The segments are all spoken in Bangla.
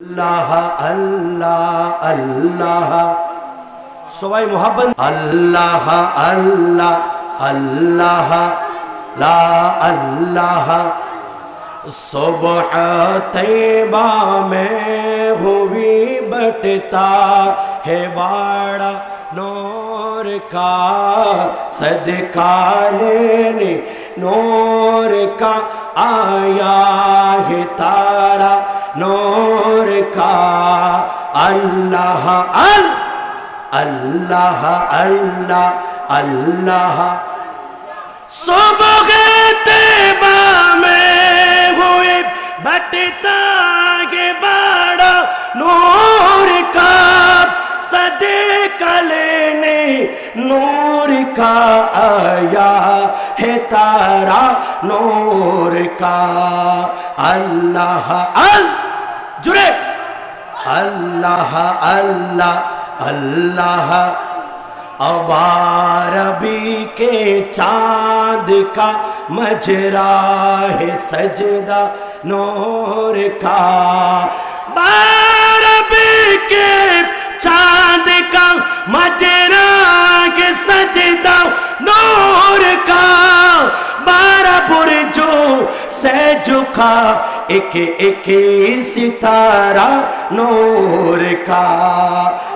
আল্লাহ আল্লাহ আল্লাহ। সবাই মোহাম্মদ আল্লাহ আল্লাহ আল্লাহ, লা আল্লাহ। সুবহ তৈবা মে হুই বটতা হে বাড়া নূর কা, সদকা লেনে নূর কা, আয়া হে তারা নূর का अल्लाह, अल, अल्लाह अल्लाह अल्लाह। सुबह तैबा में हुए, बटता के बड़ा नूर का सदे लेने नूर का आया है तारा नूर का। अल्लाह, अल, जुड़े। अल्लाह अल्लाह अल्लाह। अबारबी के चाँद का मजरा है सजदा नूर का। बारबी के चाँद का मजरा है सजदा नूर का। बारह बुरजो से झुका একে একে সিতারা নোর কা।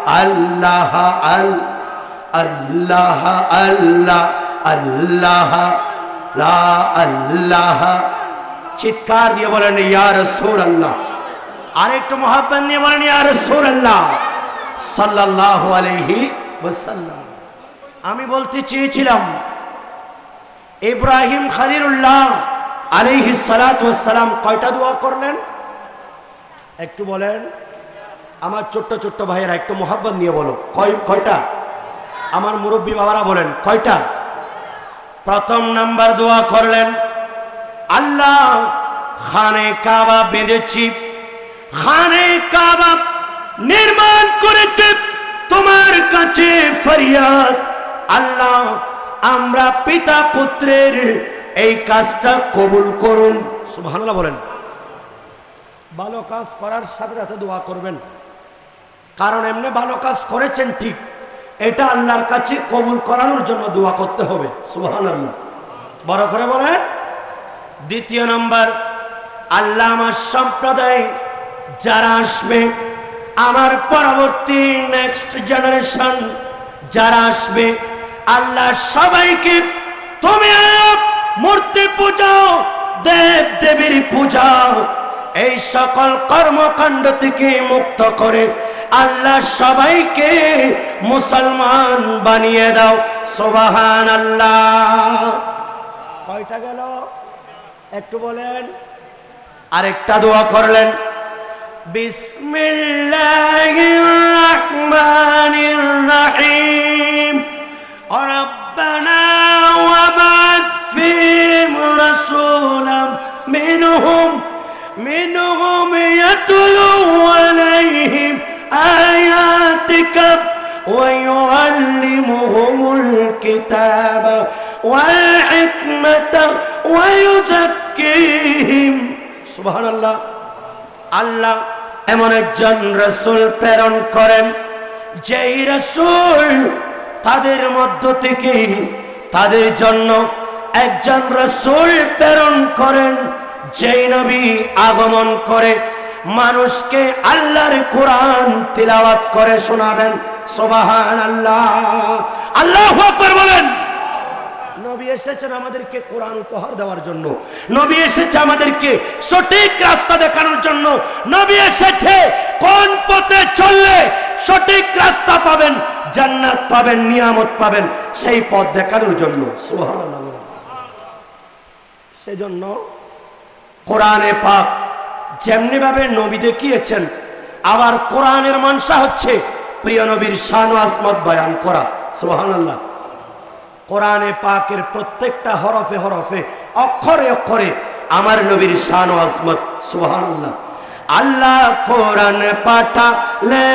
আল্লাহ, আল, আল্লাহ আল্লাহ আল্লাহ, লা, আল্লাহ। চিৎকার দিয়ে বলেন, ইয়া রাসূলুল্লাহ। আর একটু মোহাম্মদ দিয়ে বলেন, ইয়া রাসূলুল্লাহ। সাল্লাল্লাহু আলাইহি ওয়াসাল্লাম। আমি বলতে চেয়েছিলাম, ইব্রাহিম খালিরুল্লাহ আলহি সালাম কয়টা দোয়া করলেন? একটু বলেন। আমার ছোট্ট ছোট্ট ভাইয়েরা, একটু মোহাব্বত নিয়ে বলো। কয় কয়টা? আমার মুরব্বী বাবারা বলেন, কয়টা? প্রথম নাম্বার দোয়া করলেন, আল্লাহ, খানে কাবা বেঁধেছি। খানে কাবা নির্মাণ করেছে তোমার কাছে ফরিয়াদ। আল্লাহ, আমরা পিতা পুত্রের এই কাজটা কবুল করুন। সুবহানাল্লাহ বলেন। ভালো কাজ করার সাথে সাথে দোয়া করবেন। কারণ এমনি ভালো কাজ করেছেন ঠিক। এটা আল্লাহর কাছে কবুল করানোর জন্য দোয়া করতে হবে। সুহান আল্লাহ বড় করে বলেন। দ্বিতীয় নম্বর আল্লাহ আমার সম্প্রদায় যারা আসবে আমার পরবর্তী নেক্সট জেনারেশন যারা আসবে আল্লাহ সবাইকে তুমি দেবীর পূজা। এই সকল কর্মকাণ্ড থেকে মুক্ত করে আল্লাহ সবাইকে মুসলমান বানিয়ে দাও। সোবাহান আল্লাহ কয়টা গেল? একটু বলেন। আরেকটা দোয়া করলেন। বিসমিল্লাহির রহমানির রহিম। রব্বানা ওয়া منهم منهم يتلو عليهم آياتك ويعلمهم الكتاب والحكمة ويزكيهم سبحان الله আল্লাহ এমন একজন রসুল প্রেরণ করেন যেই রসুল তাদের মধ্য থেকে তাদের জন্য একজন রসুল প্রেরণ করেন যেই নবী আগমন করে, মানুষকে আল্লাহর কোরআন তিলাওয়াত করে শোনাবেন। সোবাহান আল্লাহ আল্লাহ বলেন। নবী এসেছেন আমাদেরকে কোরআন উপহার দেওয়ার জন্য। নবী এসেছে আমাদেরকে সঠিক রাস্তা দেখানোর জন্য। নবী এসেছে, কোন পথে চললে সঠিক রাস্তা পাবেন, জান্নাত পাবেন, নিয়ামত পাবেন, সেই পথ দেখানোর জন্য। বলেন। সেজন্য কোরআনে পাক যেমনি ভাবে নবী দেখিয়েছেন, আবার কোরআনের মানসা হচ্ছে প্রিয় নবীর শান আসমত বয়ান করা। সুবহানাল্লাহ। কোরআনে পাকের প্রত্যেকটা হরফে হরফে, অক্ষরে অক্ষরে আমার নবীর শান আসমত সুবহানাল্লাহ। আল্লাহ কোরআন পাঠালে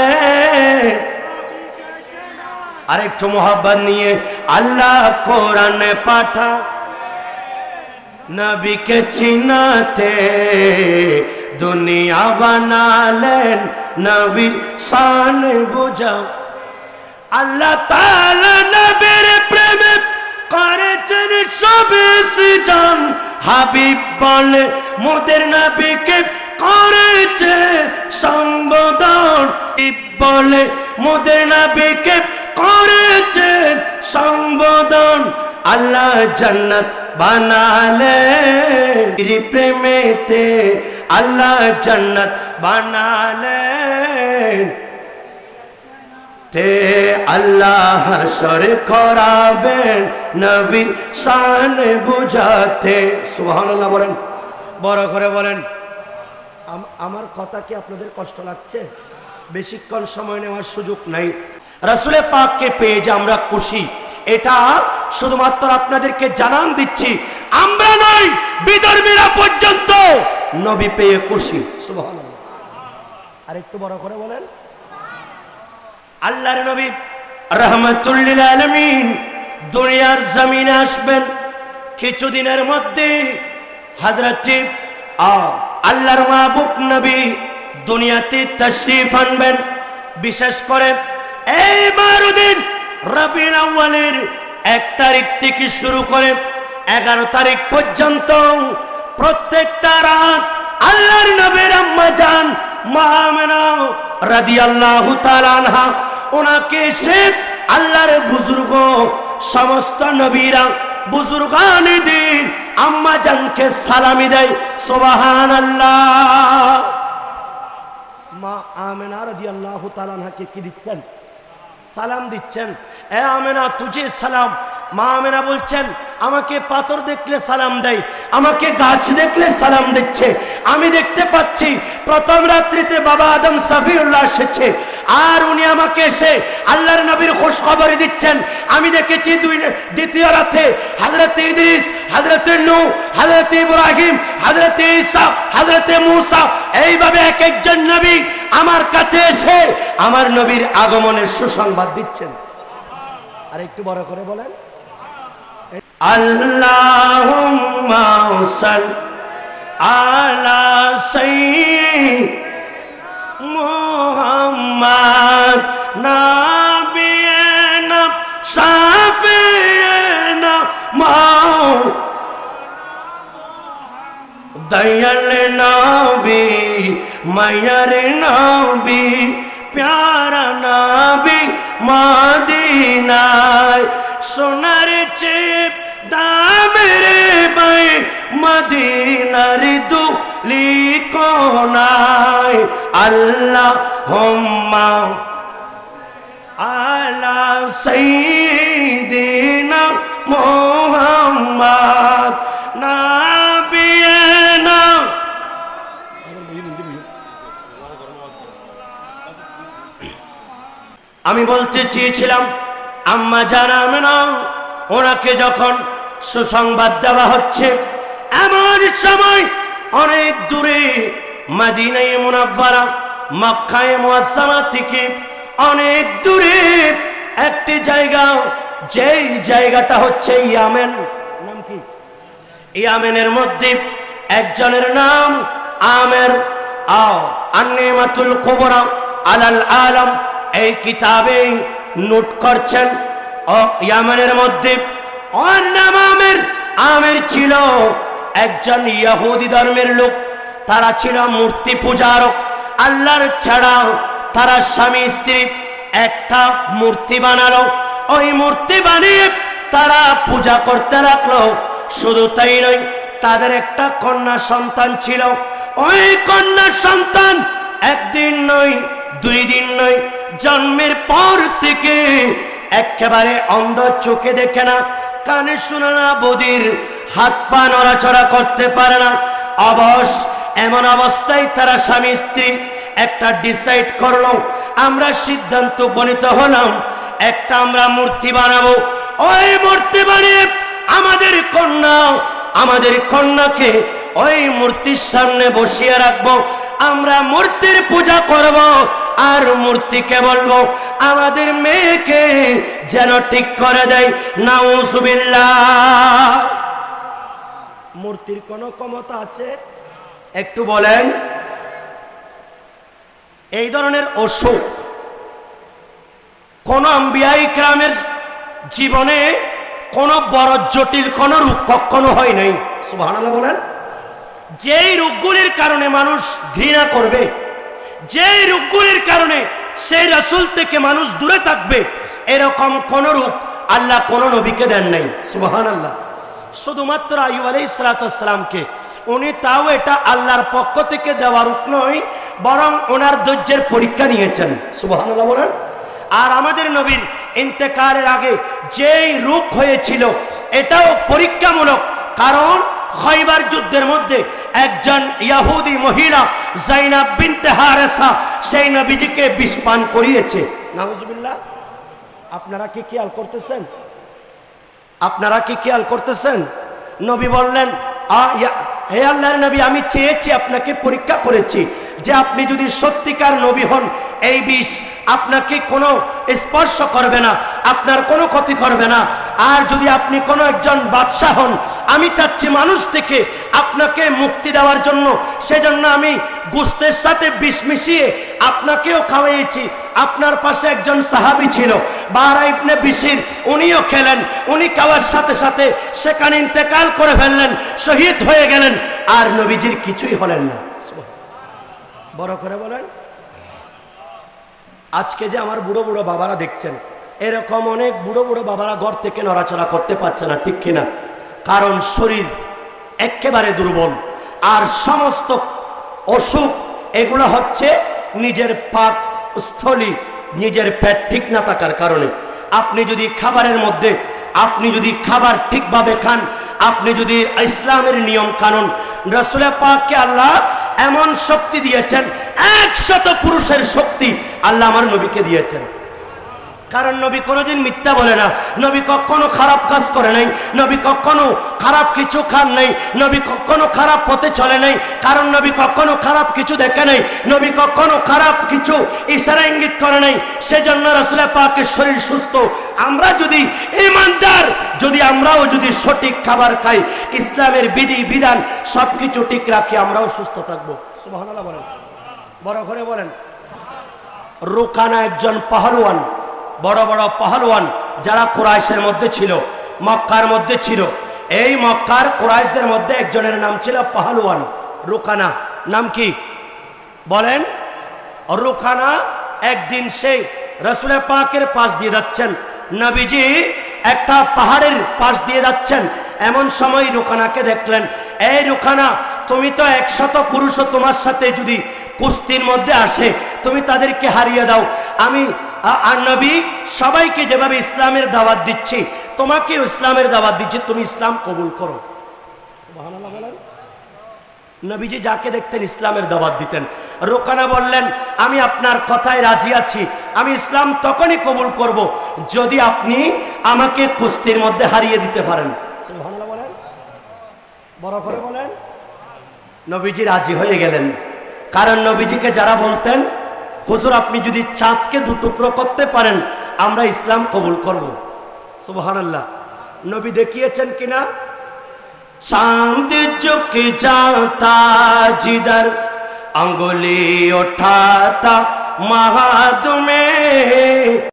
আরেকটু মোহাব্বত নিয়ে, আল্লাহ কোরআন পাঠা নবীকে চিনাতে দুনিয়া বানালেন নবীর শান বুঝাও। আল্লাহ তাআলা নবীর প্রেমে করেছেন সব সৃজন। হাবিব বলে, মোদের নবীকে করেছে সম্বোধন। বলে, মোদের নবীকে করেছে সম্বোধন। আল্লাহ জান্নাত বানালে। প্রেমেতে আল্লাহ জান্নাত বানালেন তে আল্লাহ হাসর করাবেন নবীর শান বুঝাতে। সুবহানাল্লাহ বলেন। বড় করে বলেন। আম- আমার কথা কি আপনাদের কষ্ট লাগছে? বেশিক্ষণ সময় নেওয়ার সুযোগ নাই। রাসুলের পাককে পেয়ে যে আমরা খুশি। এটা শুধুমাত্র আপনাদেরকে জানান দিচ্ছি। আমরা নই, বিধর্মীরা পর্যন্ত নবী পেয়ে খুশি। আর একটু বড় করে বলেন। আল্লাহর নবী রহমতুল্লিল আলমিন দুনিয়ার জমিনে আসবেন। কিছুদিনের মধ্যে হাজরতি আল্লাহর মাহবুব নবী দুনিয়াতে তশরিফ আনবেন। বিশেষ করে এই বারো দিন রবিন আউ্বালের এক তারিখ থেকে শুরু করে এগারো তারিখ পর্যন্ত প্রত্যেকটা রাত আল্লাহর নবীর আম্মা যান মামেনা রাদিয়াল্লাহু তাআলা আনহা, ওনাকে সে আল্লাহর বুজুর্গ, সমস্ত নবীরা, বুজুর্গানে দিন আম্মা জানকে সালামি দেয়, সুবহানাল্লাহ। মা আমেনা রাদিয়াল্লাহু তাআলা আনহাকে কি দিচ্ছেন? সালাম দিচ্ছেন। এ আমেনা, তুঝে সালাম। মা আমেনা বলছেন, আমাকে পাথর দেখলে সালাম দেয়, আমাকে গাছ দেখলে সালাম দিচ্ছে। আমি দেখতে পাচ্ছি, প্রথম রাত্রিতে বাবা আদম সাফিউল্লাহ এসেছে। আর উনি আমাকে এসে আল্লাহর নবীর খোঁজ খবর দিচ্ছেন। আমি দেখেছি দুই দ্বিতীয় রাতে হাজরতে ইদ্রিস হাজরতে নু হাজরতে ইব্রাহিম হাজরতে ঈসা হাজরতে মুসা। এইভাবে এক একজন নবী আমার কাছে এসে আমার নবীর আগমনের সুসংবাদ দিচ্ছেন। আর একটু বড় করে বলেন। আল্লাহুম্মা সাল আলা সাইয়্যিদ মুহাম্মদ শাফিয়ানা মাও দয়াল নবী, মায়ার নবী, প্যারা নবী মদিনায়। সোনার চেপ দামের বাই মদিনার দুলি কোনায়। আল্লাহ হোম্মা আলা সাইয়্যিদিনা মুহাম্মদ নাবিয়ানা আমি বলতে চেয়েছিলাম, আম্মা জানাম না ওনাকে যখন সুসংবাদ দেওয়া হচ্ছে, এমন সময় অনেক দূরে মাদিনায় মুনাফারা মক্কায় মুআজ্জামা থেকে অনেক দূরে একটি জায়গা যেই জায়গাটা হচ্ছে ইয়ামেন। ইয়ামেনের মধ্যে একজনের নাম আমের, আও, আন্নেমাতুল কুবরা, আলাল আলম। এই কিতাবে নোট করছেন ইয়ামেনের মধ্যে আমের। আমের ছিল একজন ইয়াহুদি ধর্মের লোক, তারা ছিল মূর্তি পূজারক। আল্লাহর ছাড়াও তারা স্বামী, স্ত্রী একটা মূর্তি বানালো। ওই মূর্তি বানিয়ে তারা পূজা করতে রাখল শুধু তাই নয়, তাদের একটা কন্যা সন্তান ছিল। ওই কন্যা সন্তান একদিন নয়, দুই দিন নয় জন্মের পর থেকে একেবারে অন্ধ চোখে দেখে না, কানে শুনে না, বদির হাত পা নড়াচড়া করতে পারে না। অবশ এমন অবস্থায় তারা স্বামী স্ত্রী একটা ডিসাইড করল, আমরা সিদ্ধান্ত উপনীত হলাম, একটা আমরা মূর্তি বানাবো। ওই মূর্তি বানিয়ে আমাদের কন্যা, আমাদের কন্যাকে ওই মূর্তির সামনে বসিয়ে রাখব। আমরা মূর্তির পূজা করব। আর মূর্তিকে বলব, আমাদের মেয়েকে যেন ঠিক করে দেয়। নাউজুবিল্লাহ। মূর্তির কোনো ক্ষমতা আছে? একটু বলেন। এই ধরনের অসুখ কোন আম্বিয়াই গ্রামের জীবনে কোন বড় জটিল, কোন রূপ কখনো হয় নাই। সুবাহ বলেন। যেই রোগগুলির কারণে মানুষ ঘৃণা করবে যেই রোগগুলির কারণে সেই রাসূল থেকে মানুষ দূরে থাকবে, এরকম কোন রূপ আল্লাহ কোন নবীকে দেন নাই। সুবাহান আল্লাহ শুধুমাত্র আয়ুব সালাতামকে উনি তাও এটা আল্লাহর পক্ষ থেকে দেওয়া রূপ নয়, বরং ওনার ধৈর্যের পরীক্ষা নিয়েছেন। সুবাহান আল্লাহ বলেন। আর আমাদের নবীর ইন্তেকারের আগে যেই রূপ হয়েছিল, এটাও পরীক্ষামূলক। কারণ খয়বার যুদ্ধের মধ্যে একজন ইয়াহুদি মহিলা জাইনাব বিনতে হারেসা, সেই নবীজিকে বিষ পান করিয়েছে। নাউজুবিল্লাহ, আপনারা কি খেয়াল করতেছেন? আপনারা কি খেয়াল করতেছেন? নবী বললেন হে আল্লাহর নবী, আমি চেয়েছি আপনাকে পরীক্ষা করেছি। যে আপনি যদি সত্যিকার নবী হন, এই বিষ আপনাকে কোনো স্পর্শ করবে না, আপনার কোনো ক্ষতি করবে না। আর যদি আপনি কোনো একজন বাদশাহ হন, আমি চাচ্ছি মানুষ থেকে আপনাকে মুক্তি দেওয়ার জন্য। সেজন্য আমি গুস্তের সাথে বিষ মিশিয়ে আপনাকেও খাওয়াইয়েছি আপনার পাশে একজন সাহাবি ছিল, বারা ইবনে বিশির উনিও খেলেন। উনি খাওয়ার সাথে সাথে সেখানে ইন্তেকাল করে ফেললেন, শহীদ হয়ে গেলেন। আর নবীজির কিছুই হলেন না। বড় করে বলেন। আজকে যে আমার বুড়ো বুড়ো বাবারা দেখছেন, এরকম অনেক বুড়ো বুড়ো বাবারা ঘর থেকে নড়াচড়া করতে পারছে না, ঠিক কিনা? কারণ শরীর একেবারে দুর্বল। আর সমস্ত অসুখ এগুলো হচ্ছে নিজের পাক স্থলী নিজের পেট ঠিক না থাকার কারণে। আপনি যদি খাবারের মধ্যে, আপনি যদি খাবার ঠিকভাবে খান, আপনি যদি ইসলামের নিয়ম কানুন, রসুলের পাককে আল্লাহ এমন শক্তি দিয়েছেন একশত পুরুষের শক্তি আল্লাহ আমার নবীকে দিয়েছেন। কারণ নবী কোনোদিন মিথ্যা বলে না। নবী কখনো খারাপ কাজ করে নাই। নবী কখনো খারাপ কিছু খান নাই। নবী কখনো খারাপ পথে চলে নাই। কারণ নবী কখনো খারাপ কিছু দেখে নাই। নবী কখনো খারাপ কিছু ইশারা ইঙ্গিত করে নাই। সেজন্য রসুল পাকের শরীর সুস্থ। আমরা যদি ইমানদার যদি আমরাও যদি সঠিক খাবার খাই, ইসলামের বিধি, বিধান সব কিছু ঠিক রাখি, আমরাও সুস্থ থাকব। বলেন। বড় করে বলেন। রুকানা একজন পাহলওয়ান। বড় বড় পাহলওয়ান যারা কোরাইশের মধ্যে ছিল, মক্কার মধ্যে ছিল। এই মক্কার কোরাইশদের মধ্যে একজনের নাম ছিল পাহলওয়ান, রুকানা। নাম কি? বলেন রুখানা একদিন সেই রসুলের পাকের পাশ দিয়ে যাচ্ছেন। নবীজি একটা পাহাড়ের পাশ দিয়ে যাচ্ছেন। এমন সময় রুখানাকে দেখলেন, এই রুখানা তুমি তো একশত পুরুষও তোমার সাথে যদি কুস্তির মধ্যে আসে, তুমি তাদেরকে হারিয়ে দাও। আমি আর নবী, সবাইকে যেভাবে ইসলামের দাওয়াত দিচ্ছি, তোমাকেও ইসলামের দাওয়াত দিচ্ছি, তুমি ইসলাম কবুল করো। নবীজি যাকে দেখতেন ইসলামের দাওয়াত দিতেন। রোকানা বললেন, আমি আপনার কথায় রাজি আছি। আমি ইসলাম তখনই কবুল করব যদি আপনি আমাকে কুস্তির মধ্যে হারিয়ে দিতে পারেন। বলেন। করে বলেন। নবীজি রাজি হয়ে গেলেন। কারণ নবীজিকে যারা বলতেন হুজুর, আপনি যদি চাঁদকে দুটুকরো করতে পারেন, আমরা ইসলাম কবুল করব। সুবহান আল্লাহ নবী দেখিয়েছেন কিনা? চাঁদ চোখে যাতা জিদার আঙ্গুলি ওঠাতা মাহাদুমে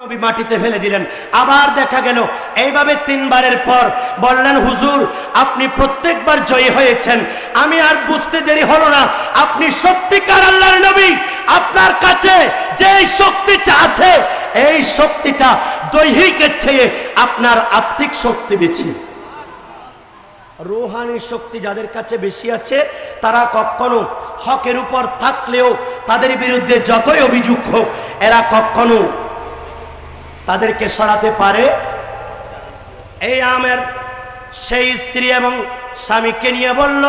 নবী মাটিতে ফেলে দিলেন। আবার দেখা গেল, এইভাবে তিনবারের পর বললেন, হুজুর, আপনি প্রত্যেকবার জয়ী হয়েছেন। আমি আর বুঝতে দেরি হলো না। আপনি সত্যিকার আল্লাহর নবী। আপনার কাছে যে শক্তিটা আছে, এই শক্তিটা দৈহিকের চেয়ে আপনার আত্মিক শক্তি বেশি। রোহানি শক্তি যাদের কাছে বেশি আছে, তারা কখনো হকের উপর থাকলেও তাদের বিরুদ্ধে যতই অভিযোগ হোক, এরা কখনো তাদেরকে সরাতে পারে। এই আমের সেই স্ত্রী এবং স্বামীকে নিয়ে বলল,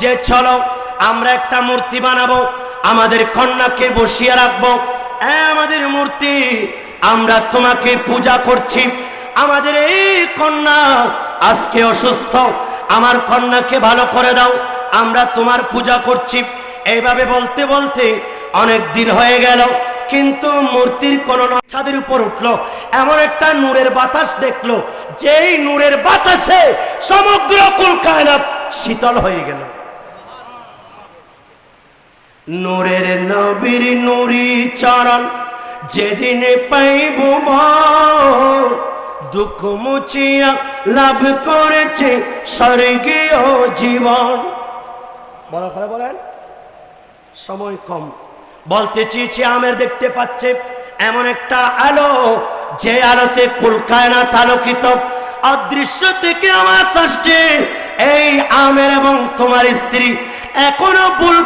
যে চলো, আমরা একটা মূর্তি বানাবো, আমাদের কন্যাকে বসিয়ে রাখব। এ আমাদের মূর্তি, আমরা তোমাকে পূজা করছি। আমাদের এই কন্যা আজকে অসুস্থ আমার কন্যাকে ভালো করে দাও, আমরা তোমার পূজা করছি। এইভাবে বলতে বলতে অনেক দিন হয়ে গেল, কিন্তু মূর্তির কোন ছাদের উপর উঠল, এমন একটা নূরের বাতাস দেখল, যেই নূরের বাতাসে সমগ্র কুল কায়নাত শীতল হয়ে গেল। নূরের নবীর নুরি চরণ যেদিন পাইব দুঃখ মুছিয়া লাভ করেছে স্বর্গীয় জীবন। বলার কথা বলেন। সময় কম। বলতে চেয়েছি আমের দেখতে পাচ্ছে এমন একটা আলো, যে আলোতে কুলকায়নাত আলোকিত। অদৃশ্য থেকে আমার আসছে এই আমের এবং তোমার স্ত্রী। এখনও ভুল